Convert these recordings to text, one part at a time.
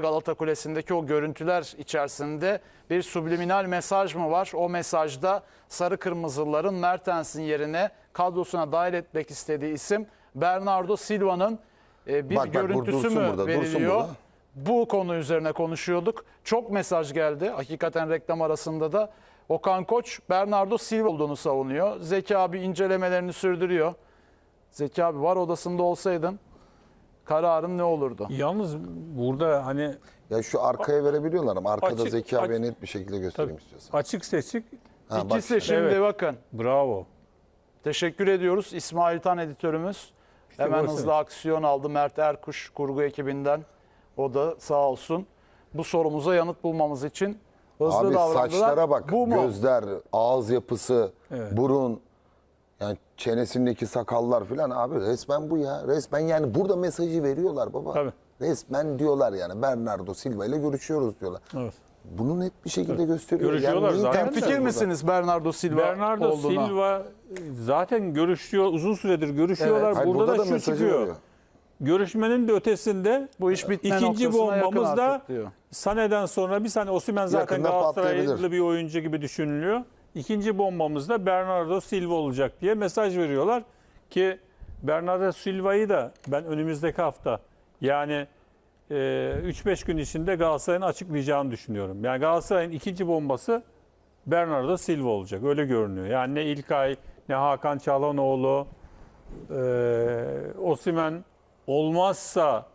Galata Kulesi'ndeki o görüntüler içerisinde bir subliminal mesaj mı var? O mesajda sarı kırmızıların Mertens'in yerine kadrosuna dahil etmek istediği isim Bernardo Silva'nın e, bir Bak, görüntüsü dursun mü burada, dursun veriliyor? burada. Bu konu üzerine konuşuyorduk. Çok mesaj geldi. Hakikaten reklam arasında da Okan Koç Bernardo Silva olduğunu savunuyor. Zeki abi incelemelerini sürdürüyor. Zeki abi var odasında olsaydın kararın ne olurdu? Yalnız burada hani Ya şu arkaya verebiliyorlar ama arkada Açık- Zeki abiye açık- net bir şekilde göstereyim istiyorsan. açık seçik Ha, bak İkisi şimdi Evet. bakın. bravo. Teşekkür ediyoruz. İsmail Tan editörümüz. Hemen hızlı aksiyon aldı. Mert Erkuş kurgu ekibinden. O da sağ olsun. Bu sorumuza yanıt bulmamız için hızlı Abi davrandılar. saçlara bak. Bu mu? Gözler, ağız yapısı, Evet. burun, yani çenesindeki sakallar falan abi resmen bu ya. Resmen yani burada mesajı veriyorlar baba. Tabii. Resmen diyorlar yani Bernardo Silva ile görüşüyoruz diyorlar. Evet. Bunu net bir şekilde gösteriyor. Görüşüyorlar neyin zaten. Fikir misiniz Bernardo Silva Bernardo olduğuna? Silva zaten görüşüyor, uzun süredir görüşüyorlar. Hayır, burada, da, şu mesajı çıkıyor. veriyor. Görüşmenin de ötesinde Bu iş bitme ikinci bombamız da. Sane'den sonra bir saniye Osimhen zaten Yakında Galatasaraylı bir oyuncu gibi düşünülüyor. İkinci bombamız da Bernardo Silva olacak diye mesaj veriyorlar ki Bernardo Silva'yı da ben önümüzdeki hafta yani e, 3-5 gün içinde Galatasaray'ın açıklayacağını düşünüyorum. Yani Galatasaray'ın ikinci bombası Bernardo Silva olacak. Öyle görünüyor. Yani ne İlkay ne Hakan Çalhanoğlu e, Osimhen olmazsa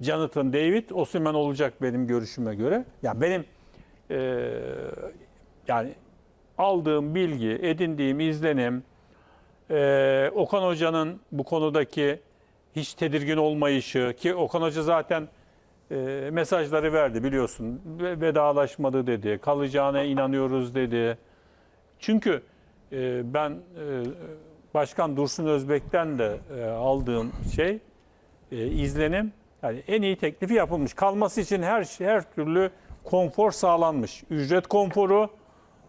Jonathan David Osimhen olacak benim görüşüme göre. Yani benim e, yani aldığım bilgi, edindiğim izlenim, e, Okan Hoca'nın bu konudaki hiç tedirgin olmayışı ki Okan Hoca zaten e, mesajları verdi biliyorsun. Ve- Vedalaşmadı dedi, kalacağına inanıyoruz dedi. Çünkü e, ben e, Başkan Dursun Özbek'ten de e, aldığım şey e, izlenim yani en iyi teklifi yapılmış. Kalması için her her türlü konfor sağlanmış. Ücret konforu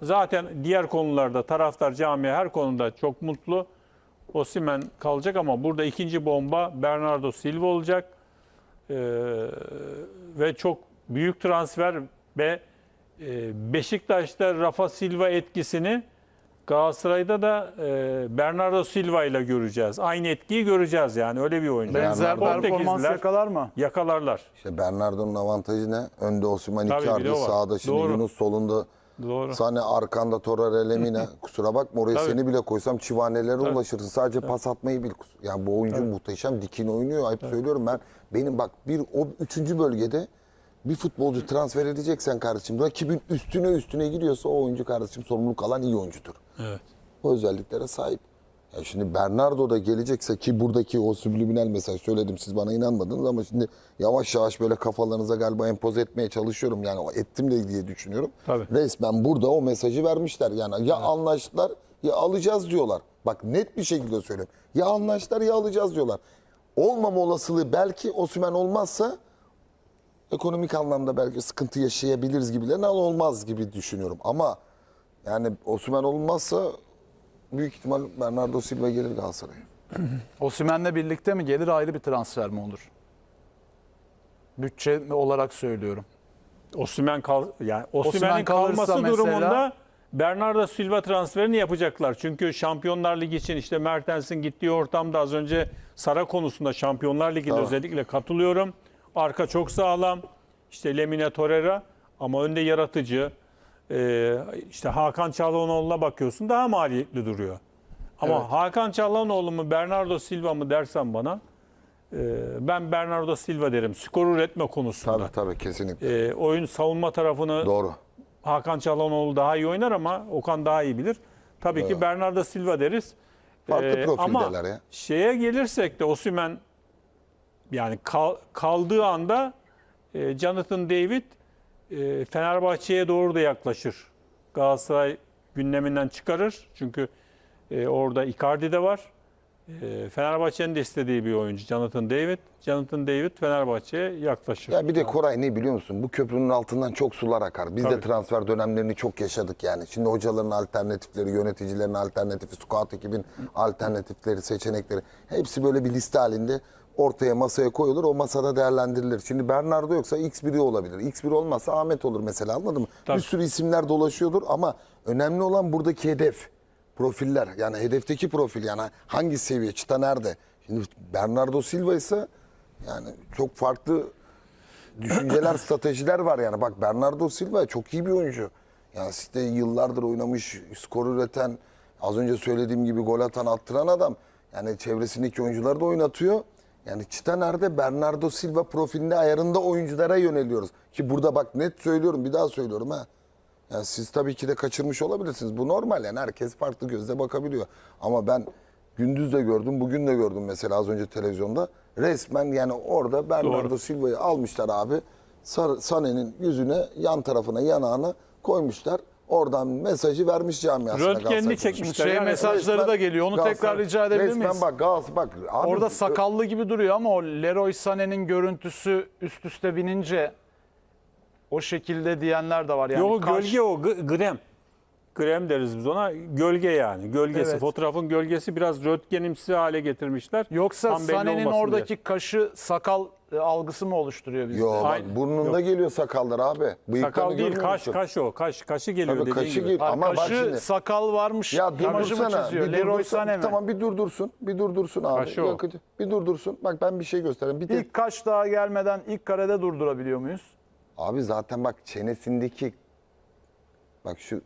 zaten diğer konularda taraftar camia her konuda çok mutlu. Osimhen kalacak ama burada ikinci bomba Bernardo Silva olacak. Ee, ve çok büyük transfer ve e, Beşiktaş'ta Rafa Silva etkisini Galatasaray'da da e, Bernardo Silva ile göreceğiz. Aynı etkiyi göreceğiz yani öyle bir oyuncu. Benzer Bernardo- performans Portekizliler yakalar mı? Yakalarlar. İşte Bernardo'nun avantajı ne? Önde Osimhen Icardi, sağda şimdi Doğru. Yunus solunda Doğru. Sane arkanda Torreira Lemina. Kusura bakma oraya Tabii. seni bile koysam çivanelere ulaşırsın. Sadece pas atmayı bil. Yani bu oyuncu muhteşem dikin oynuyor. Hep söylüyorum ben. Benim bak bir o üçüncü bölgede bir futbolcu transfer edeceksen kardeşim rakibin üstüne üstüne gidiyorsa o oyuncu kardeşim sorumluluk alan iyi oyuncudur. Evet. O özelliklere sahip. Ya şimdi Bernardo da gelecekse ki buradaki o subliminal mesaj söyledim siz bana inanmadınız ama şimdi yavaş yavaş böyle kafalarınıza galiba empoze etmeye çalışıyorum. Yani ettim de diye düşünüyorum. Tabii. Resmen burada o mesajı vermişler. Yani ya anlaştılar ya alacağız diyorlar. Bak net bir şekilde söylüyorum. Ya anlaştılar ya alacağız diyorlar. Olmama olasılığı belki Osimhen olmazsa ekonomik anlamda belki sıkıntı yaşayabiliriz gibilerine olmaz gibi düşünüyorum. Ama yani Osimhen olmazsa büyük ihtimal Bernardo Silva gelir Galatasaray'a. Osimhen'le birlikte mi gelir ayrı bir transfer mi olur? Bütçe olarak söylüyorum. Osimhen kal yani Osimhen Osimhen'in kalırsa kalması mesela- durumunda Bernardo Silva transferini yapacaklar. Çünkü Şampiyonlar Ligi için işte Mertens'in gittiği ortamda az önce Sara konusunda Şampiyonlar Ligi'nde Tamam. özellikle katılıyorum. Arka çok sağlam. İşte Lemine Torreira ama önde yaratıcı. Ee, işte Hakan Çalhanoğlu'na bakıyorsun daha maliyetli duruyor. Ama Evet. Hakan Çalhanoğlu mu Bernardo Silva mı dersen bana e, ben Bernardo Silva derim. Skor üretme konusunda. Tabii tabii kesinlikle. E, oyun savunma tarafını Doğru. Hakan Çalhanoğlu daha iyi oynar ama Okan daha iyi bilir. Tabii ki Bernardo Silva deriz. Farklı Ee, profildeler ama ya. şeye gelirsek de Osimhen yani kal- kaldığı anda e, Jonathan David e, Fenerbahçe'ye doğru da yaklaşır. Galatasaray gündeminden çıkarır. Çünkü e, orada Icardi de var. E, Fenerbahçe'nin de istediği bir oyuncu Jonathan David. Jonathan David Fenerbahçe'ye yaklaşır. Ya bir de Koray ne biliyor musun? Bu köprünün altından çok sular akar. Biz de Tabii. transfer dönemlerini çok yaşadık yani. Şimdi hocaların alternatifleri, yöneticilerin alternatifi, scout ekibin alternatifleri, seçenekleri hepsi böyle bir liste halinde. Ortaya masaya koyulur. O masada değerlendirilir. Şimdi Bernardo yoksa X biri olabilir. X biri olmazsa Ahmet olur mesela anladın mı? Tabii. Bir sürü isimler dolaşıyordur ama önemli olan buradaki hedef. Profiller yani hedefteki profil yani hangi seviye çıta nerede? Şimdi Bernardo Silva ise yani çok farklı düşünceler, stratejiler var yani. Bak Bernardo Silva çok iyi bir oyuncu. Yani City yıllardır oynamış, skor üreten, az önce söylediğim gibi gol atan, attıran adam. Yani çevresindeki oyuncuları da oynatıyor. Yani çıta nerede? Bernardo Silva profilinde ayarında oyunculara yöneliyoruz. Ki burada bak net söylüyorum, bir daha söylüyorum ha. Yani siz tabii ki de kaçırmış olabilirsiniz. Bu normal yani herkes farklı gözle bakabiliyor. Ama ben gündüz de gördüm, bugün de gördüm mesela az önce televizyonda. Resmen yani orada Bernardo. Silva'yı almışlar abi. Sané'nin yüzüne, yan tarafına, yanağına koymuşlar. Oradan mesajı vermiş camiasına. Röntgenini çekmişler. Şey Yani mesajları da geliyor. Onu Galatasaray- tekrar rica edebilir resmen miyiz? bak Galatasaray bak. Abi, Orada sakallı gibi duruyor ama o Leroy Sané'nin görüntüsü üst üste binince o şekilde diyenler de var. Yani Yok kaş- gölge o g- grem. Grem deriz biz ona. Gölge yani. Gölgesi. Evet. Fotoğrafın gölgesi biraz röntgenimsi hale getirmişler. Yoksa Tam belli Sané'nin olmasın oradaki kaşı sakal e, algısı mı oluşturuyor bizde? Yo, bak, Aynen. burnunda geliyor sakallar abi. diye. Bıyıklarını Sakal değil görmüyor kaş musun? kaş o. Kaş kaşı geliyor Tabii dediğin kaşı gibi. gel- Ha, Ama bak kaşı şimdi- sakal varmış Ya imajı mı durdursana. çiziyor? Bir Leroy Sané mi? Tamam bir durdursun. Bir durdursun abi. Kaşı o. Yakıcı. Bir durdursun. Bak ben bir şey göstereyim. Bir tek İlk kaş daha gelmeden ilk karede durdurabiliyor muyuz? Abi zaten bak çenesindeki bak şu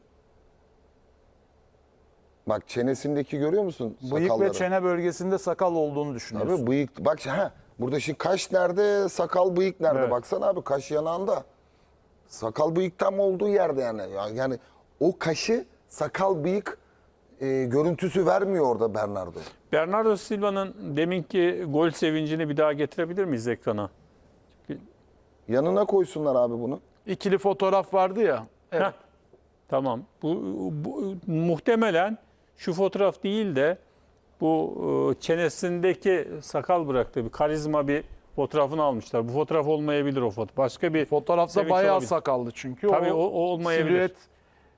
bak çenesindeki görüyor musun Bıyık sakalları? ve çene bölgesinde sakal olduğunu düşünüyoruz. Abi bıyık bak ha burada şimdi kaş nerede sakal bıyık nerede Evet. baksana abi kaş yanağında. Sakal bıyık tam olduğu yerde yani. Ya- Yani o kaşı sakal bıyık e, görüntüsü vermiyor orada Bernardo. Bernardo Silva'nın deminki gol sevincini bir daha getirebilir miyiz ekrana? Yanına koysunlar abi bunu. İkili fotoğraf vardı ya. Evet. Heh, tamam. Bu, bu muhtemelen şu fotoğraf değil de bu e, çenesindeki sakal bıraktığı bir karizma bir fotoğrafını almışlar. Bu fotoğraf olmayabilir o fotoğraf. Başka bir Fotoğrafta bayağı olabilir. sakallı çünkü. Tabii o- o olmayabilir. Silüet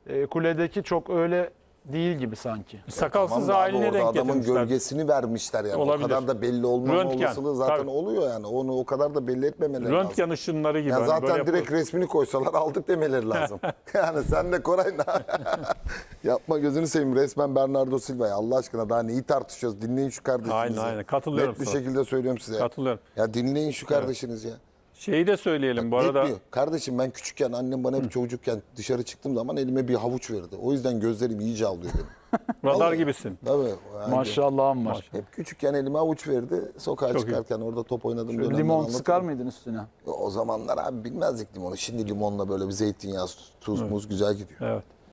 e, kuledeki çok öyle değil gibi sanki. Sakalsız Tamam haline denk adamın getirmişler. gölgesini vermişler yani. Olabilir. O kadar da belli olmama Röntgen, olasılığı zaten tabii. oluyor yani. Onu o kadar da belli etmemeleri lazım. Röntgen ışınları gibi. Ya hani böyle zaten direkt resmini koysalar aldık demeleri lazım. yani sen de Koray yapma gözünü seveyim resmen Bernardo Silva'ya Allah aşkına daha neyi tartışıyoruz dinleyin şu kardeşinizi. Aynen, aynen. Katılıyorum Net bir sana. şekilde söylüyorum size. Katılıyorum. Ya dinleyin şu kardeşiniz ya. Şeyi de söyleyelim bu arada. Yetmiyor. Kardeşim ben küçükken annem bana hep çocukken dışarı çıktığım zaman elime bir havuç verdi. O yüzden gözlerim iyice avlıyor benim. Radar Vallahi. gibisin. Tabii. yani Maşallahım var. Hep küçükken elime avuç verdi. Sokağa Çok iyi. çıkarken orada top oynadığım dönemler Limon anlatırım. sıkar mıydın üstüne? O zamanlar abi bilmezdik limonu. Şimdi limonla böyle bir zeytinyağı, tuz, muz güzel gidiyor. Evet.